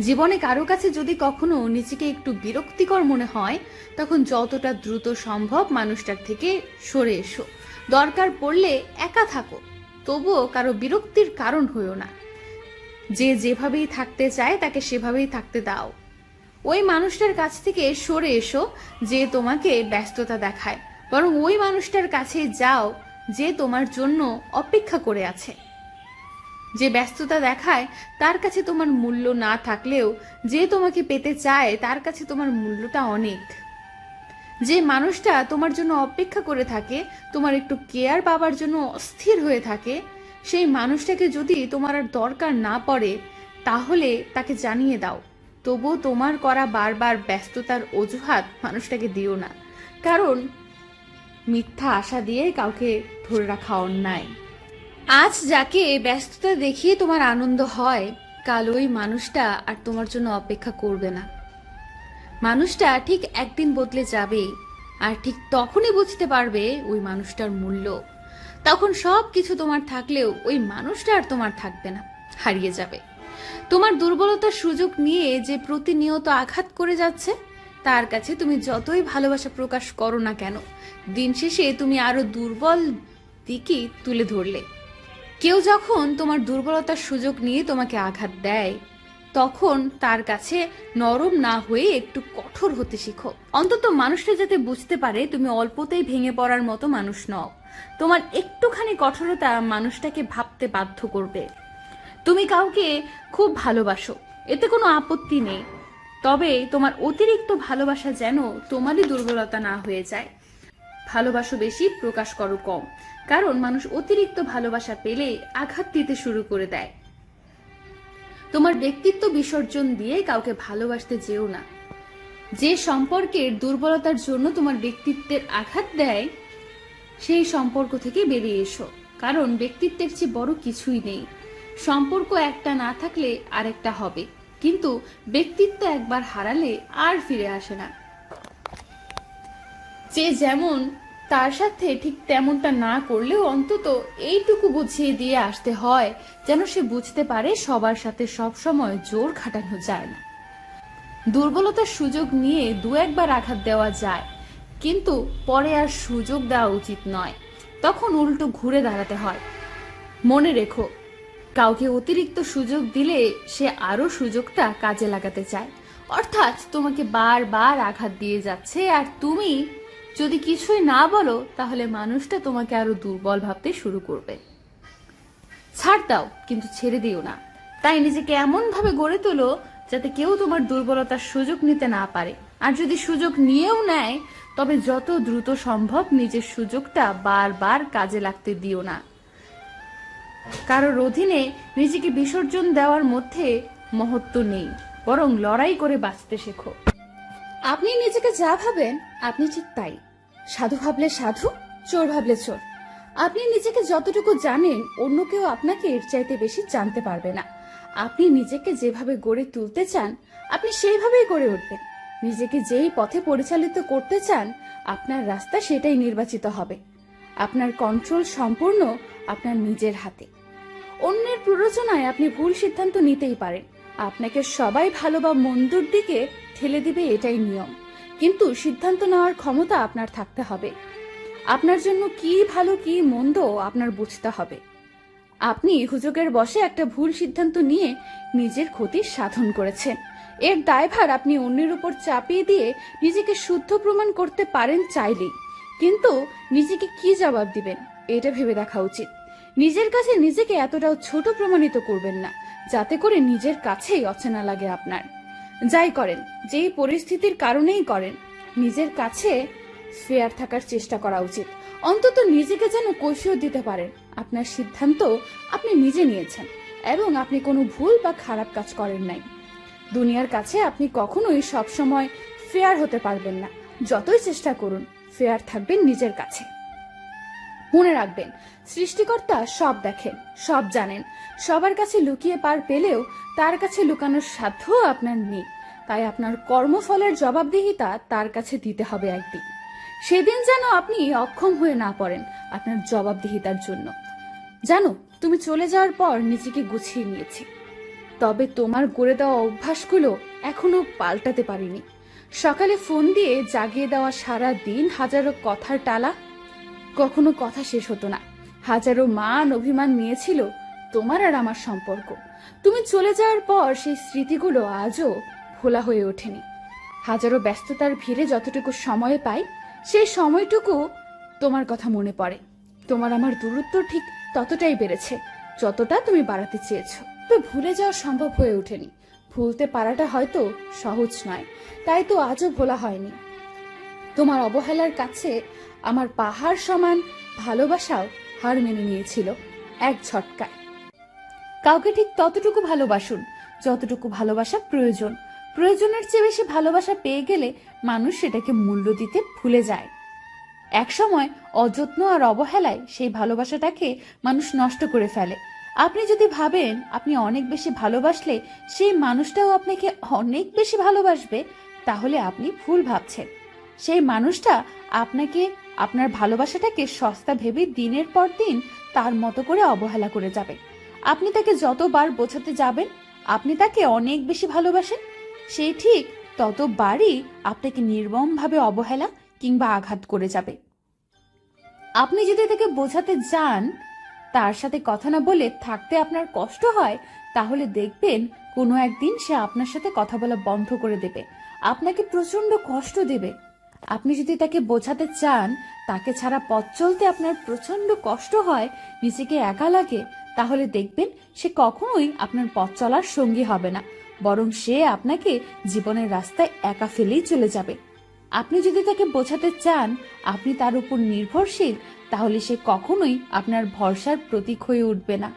জীবনে কারও কাছে যদি কখনো নিজেকে একটু বিরক্তিকর মনে হয়, তখন যতটা দ্রুত সম্ভব মানুষটার থেকে সরে এসো। দরকার পড়লে একা থাকো, তবুও কারও বিরক্তির কারণ হইও না। যে যেভাবেই থাকতে চায়, তাকে সেভাবেই থাকতে দাও। ওই মানুষটার কাছ থেকে সরে এসো যে তোমাকে ব্যস্ততা দেখায়, বরং ওই মানুষটার কাছে যাও যে তোমার জন্য অপেক্ষা করে আছে। যে ব্যস্ততা দেখায়, তার কাছে তোমার মূল্য না থাকলেও যে তোমাকে পেতে চায়, তার কাছে তোমার মূল্যটা অনেক। যে মানুষটা তোমার জন্য অপেক্ষা করে থাকে, তোমার একটু কেয়ার পাবার জন্য অস্থির হয়ে থাকে, সেই মানুষটাকে যদি তোমার আর দরকার না পড়ে, তাহলে তাকে জানিয়ে দাও। তবুও তোমার করা বারবার ব্যস্ততার অজুহাত মানুষটাকে দিও না। কারণ মিথ্যা আশা দিয়ে কাউকে ধরে রাখা অন্যায়। আজ যাকে ব্যস্ততা দেখিয়ে তোমার আনন্দ হয়, কাল ওই মানুষটা আর তোমার জন্য অপেক্ষা করবে না। মানুষটা ঠিক একদিন বদলে যাবে আর ঠিক তখনই বুঝতে পারবে ওই মানুষটার মূল্য। তখন সব কিছু তোমার থাকলেও ওই মানুষটা আর তোমার থাকবে না, হারিয়ে যাবে। তোমার দুর্বলতার সুযোগ নিয়ে যে প্রতিনিয়ত আঘাত করে যাচ্ছে, তার কাছে তুমি যতই ভালোবাসা প্রকাশ করো না কেন, দিন শেষে তুমি আরও দুর্বল দিকই তুলে ধরলে। কেউ যখন তোমার দুর্বলতার সুযোগ নিয়ে তোমাকে আঘাত দেয়, তখন তার কাছে নরম না হয়ে একটু কঠোর হতে শিখো। অন্তত মানুষটা যাতে বুঝতে পারে, তুমি অল্পতেই ভেঙে পড়ার মতো মানুষ নও। তোমার একটুখানি কঠোরতা মানুষটাকে ভাবতে বাধ্য করবে। তুমি কাউকে খুব ভালোবাসো, এতে কোনো আপত্তি নেই। তবে তোমার অতিরিক্ত ভালোবাসা যেন তোমারই দুর্বলতা না হয়ে যায়। ভালোবাসো বেশি, প্রকাশ করো কম। কারণ মানুষ অতিরিক্ত ভালোবাসা পেলে আঘাত দিতে শুরু করে দেয়। তোমার ব্যক্তিত্ব বিসর্জন দিয়ে কাউকে ভালোবাসতে যেও না। যে সম্পর্কের দুর্বলতার জন্য তোমার ব্যক্তিত্বের আঘাত দেয়, সেই সম্পর্ক থেকে বেরিয়ে এসো। কারণ ব্যক্তিত্বের চেয়ে বড় কিছুই নেই। সম্পর্ক একটা না থাকলে আরেকটা হবে। কিন্তু ব্যক্তিত্ব একবার হারালে আর ফিরে আসে না। যে যেমন তার সাথে ঠিক তেমনটা না করলেও অন্তত এইটুকু বুঝিয়ে দিয়ে আসতে হয়, যেন সে বুঝতে পারে সবার সাথে সব সময় জোর খাটানো যায় না। দুর্বলতার সুযোগ নিয়ে দু একবার আঘাত দেওয়া যায়, কিন্তু পরে আর সুযোগ দেওয়া উচিত নয়। তখন উল্টো ঘুরে দাঁড়াতে হয়। মনে রেখো, কাউকে অতিরিক্ত সুযোগ দিলে সে আরও সুযোগটা কাজে লাগাতে চায়। অর্থাৎ তোমাকে বারবার আঘাত দিয়ে যাচ্ছে আর তুমি যদি কিছুই না বলো, তাহলে মানুষটা তোমাকে আরও দুর্বল ভাবতে শুরু করবে। ছাড় দাও, কিন্তু ছেড়ে দিও না। তাই নিজেকে এমন ভাবে গড়ে তোলো যাতে কেউ তোমার দুর্বলতার সুযোগ নিতে না পারে। আর যদি সুযোগ নিয়েও নেয়, তবে যত দ্রুত সম্ভব নিজের সুযোগটা বারবার কাজে লাগতে দিও না। কারোর অধীনে নিজেকে বিসর্জন দেওয়ার মধ্যে মহত্ব নেই, বরং লড়াই করে বাঁচতে শেখো। আপনি নিজেকে যা ভাবেন, আপনি ঠিক তাই। সাধু ভাবলে সাধু, চোর ভাবলে চোর। আপনি নিজেকে যতটুকু জানেন, অন্য কেউ আপনাকে এর চাইতে বেশি জানতে পারবে না। আপনি নিজেকে যেভাবে গড়ে তুলতে চান, আপনি সেইভাবেই গড়ে উঠবেন। নিজেকে যেই পথে পরিচালিত করতে চান, আপনার রাস্তা সেটাই নির্বাচিত হবে। আপনার কন্ট্রোল সম্পূর্ণ আপনার নিজের হাতে। অন্যের প্ররোচনায় আপনি ভুল সিদ্ধান্ত নিতেই পারেন। আপনাকে সবাই ভালো বা মন্দর দিকে ঠেলে দিবে এটাই নিয়ম। কিন্তু সিদ্ধান্ত নেওয়ার ক্ষমতা আপনার থাকতে হবে। আপনার জন্য কি ভালো, কি মন্দ আপনার বুঝতে হবে। আপনি হুজুগের বসে একটা ভুল সিদ্ধান্ত নিয়ে নিজের ক্ষতি সাধন করেছেন। এর দায়ভার আপনি অন্যের উপর চাপিয়ে দিয়ে নিজেকে শুদ্ধ প্রমাণ করতে পারেন চাইলেই। কিন্তু নিজেকে কি জবাব দিবেন, এটা ভেবে দেখা উচিত। নিজের কাছে নিজেকে এতটাও ছোট প্রমাণিত করবেন না, যাতে করে নিজের কাছেই অচেনা লাগে আপনার। যাই করেন, যেই পরিস্থিতির কারণেই করেন, নিজের কাছে ফেয়ার থাকার চেষ্টা করা উচিত। অন্তত নিজেকে যেন কৈফিয়ত দিতে পারেন। আপনার সিদ্ধান্ত আপনি নিজে নিয়েছেন এবং আপনি কোনো ভুল বা খারাপ কাজ করেন নাই। দুনিয়ার কাছে আপনি কখনোই সবসময় ফেয়ার হতে পারবেন না। যতই চেষ্টা করুন, ফেয়ার থাকবেন নিজের কাছে। মনে রাখবেন, সৃষ্টিকর্তা সব দেখেন, সব জানেন। সবার কাছে লুকিয়ে পার পেলেও তার কাছে লুকানোর সাধ্য আপনার নেই। তাই আপনার কর্মফলের জবাবদিহিতা তার কাছে দিতে হবে একদিন। সেদিন যেন আপনি অক্ষম হয়ে না পড়েন আপনার জবাবদিহিতার জন্য। জানো, তুমি চলে যাওয়ার পর নিজেকে গুছিয়ে নিয়েছি। তবে তোমার গড়ে দেওয়া অভ্যাসগুলো এখনও পাল্টাতে পারিনি। সকালে ফোন দিয়ে জাগিয়ে দেওয়া সারা দিন হাজারো কথার টালা কখনো কথা শেষ হতো না। হাজারো মান অভিমান নিয়েছিল তোমার আর আমার সম্পর্ক। তুমি চলে যাওয়ার পর সেই স্মৃতিগুলো আজও ভোলা হয়ে ওঠেনি। হাজারো ব্যস্ততার ভিড়ে যতটুকু সময় পাই, সেই সময়টুকু তোমার কথা মনে পড়ে। তোমার আমার দূরত্ব ঠিক ততটাই বেড়েছে, যতটা তুমি বাড়াতে চেয়েছো। তো ভুলে যাওয়া সম্ভব হয়ে ওঠেনি। ভুলতে পারাটা হয়তো সহজ নয়, তাই তো আজও ভোলা হয়নি। তোমার অবহেলার কাছে আমার পাহাড় সমান ভালোবাসাও হার মেনে নিয়েছিল এক ঝটকায়। কাউকে ঠিক ততটুকু ভালোবাসুন, যতটুকু ভালোবাসা প্রয়োজন। প্রয়োজনের চেয়ে বেশি ভালোবাসা পেয়ে গেলে মানুষ সেটাকে মূল্য দিতে ভুলে যায়। একসময় অযত্ন আর অবহেলায় সেই ভালোবাসাটাকে মানুষ নষ্ট করে ফেলে। আপনি যদি ভাবেন আপনি অনেক বেশি ভালোবাসলে সেই মানুষটাও আপনাকে অনেক বেশি ভালোবাসবে, তাহলে আপনি ভুল ভাবছেন। সেই মানুষটা আপনাকে আপনার ভালোবাসাটাকে সস্তা ভেবে দিনের পর দিন তার মতো করে অবহেলা করে যাবে আপনি তাকে যতবার বোঝাতে যাবেন, আপনি তাকে অনেক বেশি ভালোবাসেন। সেই ঠিক ততবারই আপনাকে নির্মমভাবে অবহেলা কিংবা আঘাত করে যাবে। আপনি যদি তাকে বোঝাতে যান, তার সাথে কথা না বলে থাকতে আপনার কষ্ট হয়, তাহলে দেখবেন কোনো একদিন সে আপনার সাথে কথা বলা বন্ধ করে দেবে। আপনাকে প্রচণ্ড কষ্ট দেবে। আপনি যদি তাকে বোঝাতে চান, তাকে ছাড়া পথ চলতে আপনার প্রচণ্ড কষ্ট হয়, নিজেকে একা লাগে, তাহলে দেখবেন সে কখনোই আপনার পথ চলার সঙ্গী হবে না। বরং সে আপনাকে জীবনের রাস্তায় একা ফেলেই চলে যাবে। আপনি যদি তাকে বোঝাতে চান, আপনি তার উপর নির্ভরশীল, তাহলে সে কখনোই আপনার ভরসার প্রতীক হয়ে উঠবে না।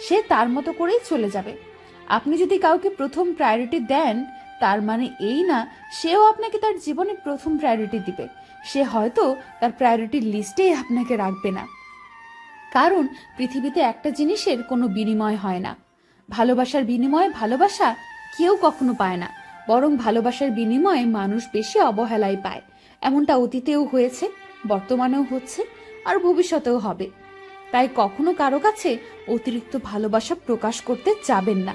সে তার মতো করেই চলে যাবে। আপনি যদি কাউকে প্রথম প্রায়োরিটি দেন তার মানে এই না, সেও আপনাকে তার জীবনে প্রথম প্রায়োরিটি দিবে। সে হয়তো তার প্রায়োরিটি লিস্টেই আপনাকে রাখবে না। কারণ পৃথিবীতে একটা জিনিসের কোনো বিনিময় হয় না। ভালোবাসার বিনিময়ে ভালোবাসা কেউ কখনো পায় না। বরং ভালোবাসার বিনিময়ে মানুষ বেশি অবহেলাই পায়। এমনটা অতীতেও হয়েছে, বর্তমানেও হচ্ছে, আর ভবিষ্যতেও হবে। তাই কখনো কারও কাছে অতিরিক্ত ভালোবাসা প্রকাশ করতে যাবেন না।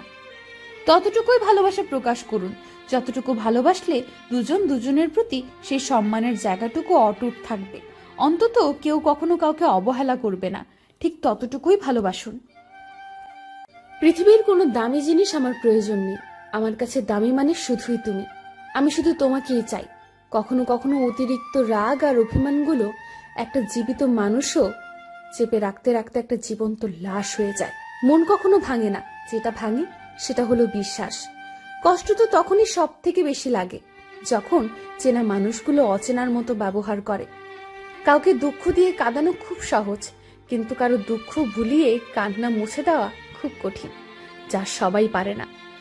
ততটুকুই ভালোবাসা প্রকাশ করুন। যতটুকু ভালোবাসলে দুজন দুজনের প্রতি সেই সম্মানের জায়গাটুকু অটুট থাকবে। অন্তত কেউ কখনো কাউকে অবহেলা করবে না। ঠিক ততটুকুই ভালোবাসুন। পৃথিবীর কোনো দামি জিনিস আমার প্রয়োজন নেই। আমার কাছে দামি মানে শুধুই তুমি। আমি শুধু তোমাকেই চাই। কখনো কখনো অতিরিক্ত রাগ আর অভিমানগুলো একটা জীবিত মানুষও চেপে রাখতে রাখতে একটা জীবন্ত লাশ হয়ে যায়। মন কখনো ভাঙে না। যেটা ভাঙে, সেটা হলো বিশ্বাস। কষ্ট তো তখনই সব থেকে বেশি লাগে, যখন চেনা মানুষগুলো অচেনার মতো ব্যবহার করে। কাউকে দুঃখ দিয়ে কাঁদানো খুব সহজ, কিন্তু কারও দুঃখ ভুলিয়ে কান্না মুছে দেওয়া খুব কঠিন, যা সবাই পারে না।